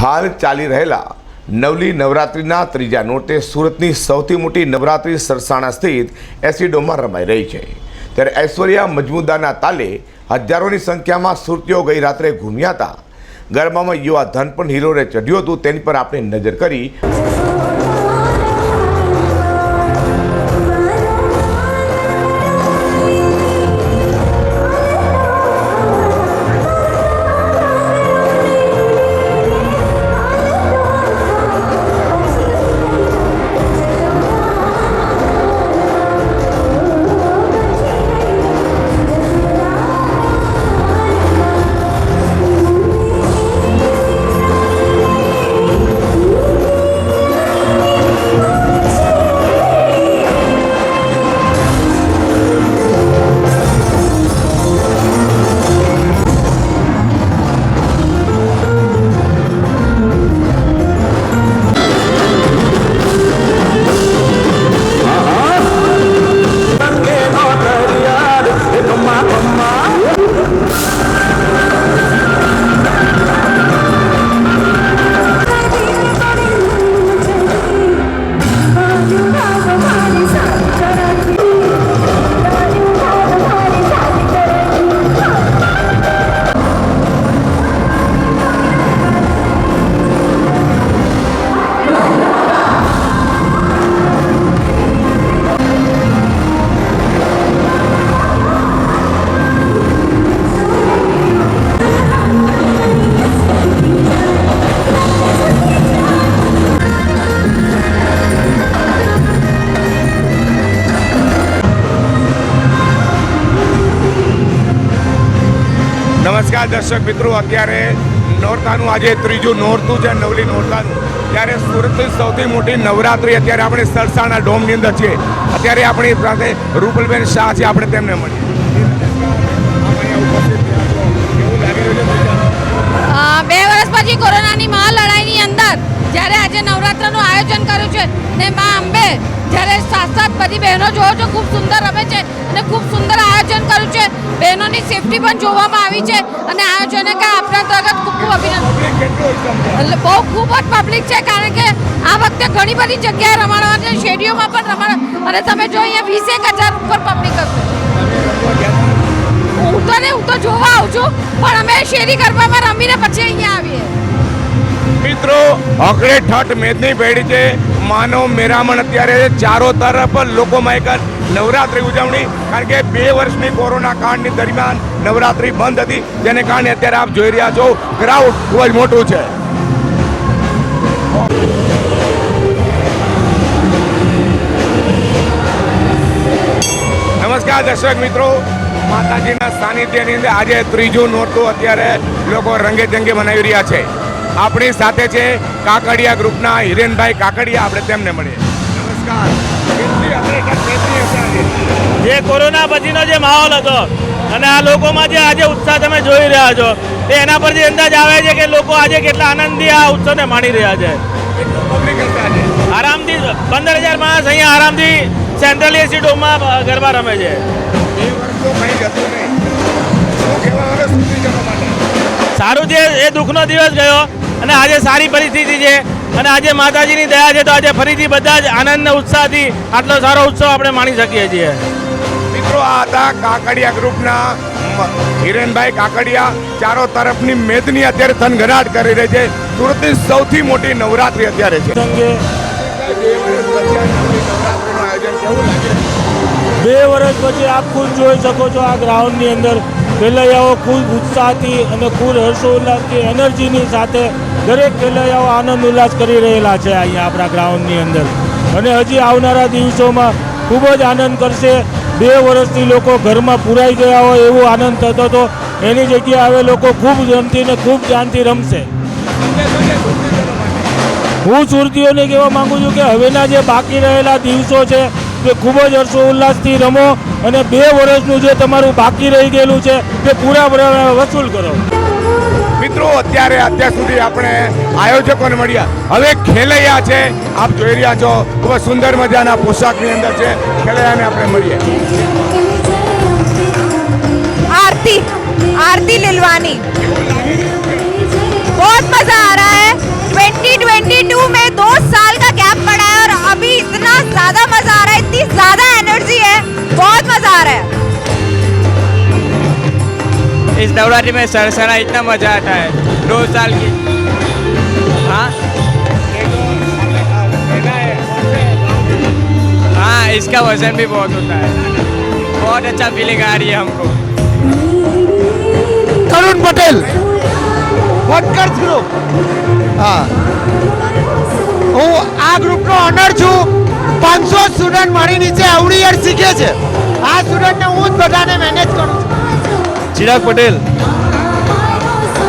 હાલ ચાલી રહેલા નવલી નવરાત્રિના ત્રીજા નોટે સુરતની સૌથી મોટી નવરાત્રિ સરસાણા સ્થિત એસિડોમાં રમાઈ રહી છે. ત્યારે ઐશ્વર્યા મજમુદાના તાલે હજારોની સંખ્યામાં સુરતીઓ ગઈ રાત્રે ઘૂમ્યા હતા. ગરબામાં યુવા ધન પણ હીરોને ચઢ્યું હતું, તેની પર આપણે નજર કરી નમસ્કાર દર્શક મિત્રો, અત્યારે નોરતાનું આજે ત્રીજું નોરતું છે, નવલી નોરતાનું. ત્યારે સુરતની સૌથી મોટી નવરાત્રિ અત્યારે આપણે સરસાના ડોમની અંદર છીએ અત્યારે આપણી સાથે રૂપલબેન શાહ છે, આપણે તેમને મળીએ. બે વર્ષ પછી કોરોનાની મહાલડાઈની અંદર આજે આયોજન કર્યું છે. ને મા અંબે જ્યારે સાત સાત બધી બહેનો જોવો છો, ખૂબ સુંદર રમે છે અને ખૂબ સુંદર આયોજન કર્યું છે. બહેનોની સેફટી પણ જોવામાં આવી છે અને આયોજને કે આપણા અંતર્ગત ખૂબ ખૂબ અભિનંદન. બહુ ખૂબ જ પબ્લિક છે કારણ કે આ વખતે ઘણી બધી જગ્યાએ રમાડવા છે શેરીઓમાં પણ રમાડ અને તમે જો અહીંયા વીસેક હજાર ઉપર પબ્લિક હશે. હું તો ને હું તો જોવા આવું છું, પણ અમે શેરી ગરબામાં રમીને પછી અહીંયા આવીએ. મિત્રો અકડે ઠઠ મેદની ભેડી છે. માનવ મેરામણ અત્યારે ચારો તરફ લોકોમાં એક નવરાત્રી ઉજવણી, કારણ કે બે વર્ષની કોરોના કાળની દરમિયાન નવરાત્રી બંધ હતી, જેને કારણે અત્યારે આપ જોઈ રહ્યા છો ક્રાઉડ ખૂબ જ મોટું છે. નમસ્કાર દર્શક મિત્રો, માતાજીના સાનિધ્યની અંદર આજે ત્રીજું નોરતું અત્યારે લોકો રંગે જંગે મનાવી રહ્યા છે. આપણી સાથે છે કાકડિયા ગ્રુપના હિરેનભાઈ કાકડિયા. આપણે તેમને મળીએ. નમસ્કાર? જે કોરોના પછીનો જે માહોલ હતો અને આ લોકોમાં જે આજે ઉત્સાહ તમે જોઈ રહ્યા છો એ એના પરથી અંદાજ આવે છે કે લોકો આજે કેટલા આનંદથી આ ઉત્સવને માણી રહ્યા છે? આરામથી પંદર હજાર માણસ અહીંયા આરામથી સેન્ટ્રલ એસી ડોમમાં ગરબા રમે છે. તો જ સારું છે એ દુઃખનો દિવસ ગયો અને આજે સારી પરિસ્થિતિ છે. અને આજે માતાજીની દયા છે તો આજે ફરીથી બધા જ આનંદ અને ઉત્સાહથી આટલો સારો ઉત્સવ આપણે માણી શકીએ છીએ. મિત્રો આ હતા કાકડિયા ગ્રુપના હિરેનભાઈ કાકડિયા. ચારો તરફની મેદની અત્યારે થનગનાટ કરી રહી છે. સુરતની સૌથી મોટી નવરાત્રી અત્યારે છે. બે વર્ષ પછી આપ ખુદ જોઈ શકો છો આ ગ્રાઉન્ડની અંદર ખેલૈયાઓ ખૂબ ઉત્સાહથી અને ખૂબ હર્ષોલ્લાસથી એનર્જીની સાથે દરેક ખેલૈયાઓ આનંદ ઉલ્લાસ કરી રહેલા છે અહીંયા આપણા ગ્રાઉન્ડની અંદર. અને હજી આવનારા દિવસોમાં ખૂબ જ આનંદ કરશે. બે વર્ષથી લોકો ઘરમાં પુરાઈ ગયા હોય એવો આનંદ થતો હતો એની જગ્યાએ હવે લોકો ખૂબ રમતીને ખૂબ ધ્યાનથી રમશે. હું સુરતીઓને કહેવા માગું છું કે હવેના જે બાકી રહેલા દિવસો છે કે ખૂબ જ હર્ષો રમો અને બે વર્ષનું જે તમારું બાકી રહી ગયેલું છે તે પૂરા વસૂલ કરો. મિત્રો અત્યારે અત્યાર સુધી આપણે આયોજકોને મળ્યા. હવે ખેલૈયા છે. આપ જોઈ રહ્યા છો ખૂબ સુંદર મજાના પોશાકની અંદર છે. ખેલૈયાને આપણે મળીએ. આરતી આરતી લીલવાની. બહુ મજા आ रहा है 2022 મેં दो સાલ का गैप पड़ा है और अभी इतना ज्यादा मजा ज़्यादा एनर्जी है बहुत मज़ा आ रहा है। इस नवरात्रि में सरसरा इतना मज़ा आता है दो साल की। हाँ? हाँ इसका वज़न भी बहुत होता है। बहुत अच्छा फीलिंग आ रही है हमको। करुण पटेल ग्रुप हाँ। हूँ आ ग्रुप नो ऑनर छू। પાંચસો સ્ટુડન્ટ મારી નીચે અવડી યર શીખે છે. આ સ્ટુડન્ટને હું જ બધાને મેનેજ કરું છું. Chirag Patel.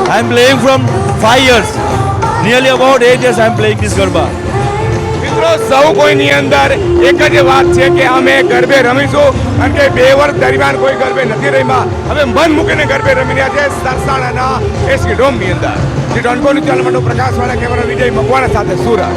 I am playing from five years nearly about eight years I am playing this garba. મિત્રો સૌ કોઈની અંદર એક જ વાત છે કે અમે ગરબે રમીશું. કારણ કે બે વર્ષ દરમિયાન કોઈ ગરબે નથી રમ્યા. અમે મન મૂકીને ગરબે રમી રહ્યા છે સરસાણાના એસી ડોમની અંદર. જે ડોનકોની ચાલ પ્રકાશવાળા કેમેરા વિજય મકવાણા સાથે સુરત.